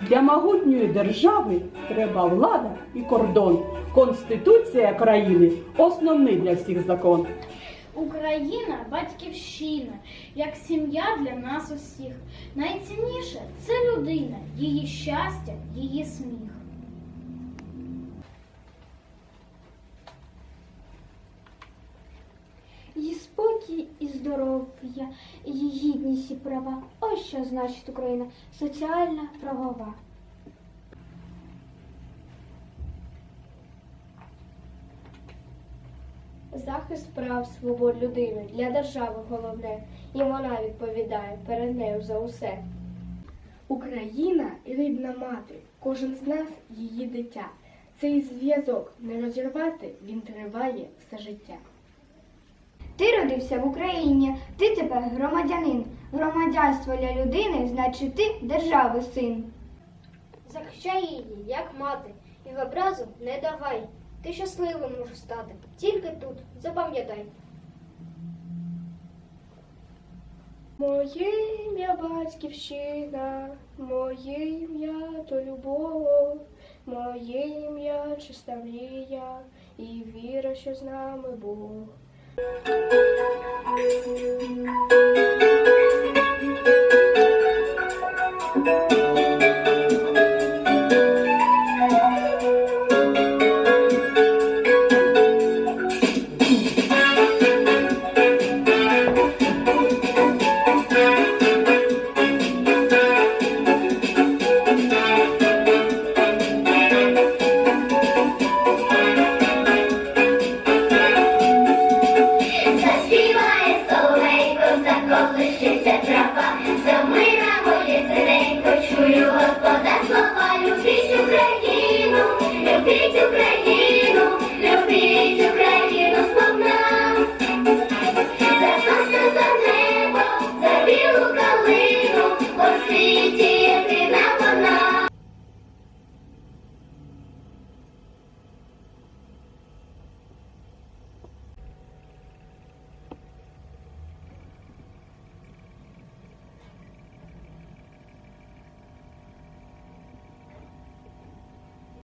Для могутньої держави треба влада і кордон. Конституція країни основний для всіх закон. Україна батьківщина, як сім'я для нас усіх. Найцінніше це людина, її щастя, її сміх. Її спокій і здоров'я, її гідність і права. Ось що значить Україна соціальна правова. Захист прав свобод людини для держави головне, і вона відповідає перед нею за усе. Україна рідна мати, кожен з нас її дитя. Цей зв'язок не розірвати, він триває все життя. Ти родився в Україні, ти тепер громадянин. Громадянство для людини значить ти держави син. Захищай її, як мати, і в образу не давай. Ти щасливим можеш стати, тільки тут, запам'ятай. Моє ім'я батьківщина, моє ім'я то любов, моє ім'я чиста мрія і віра, що з нами Бог. thank you you make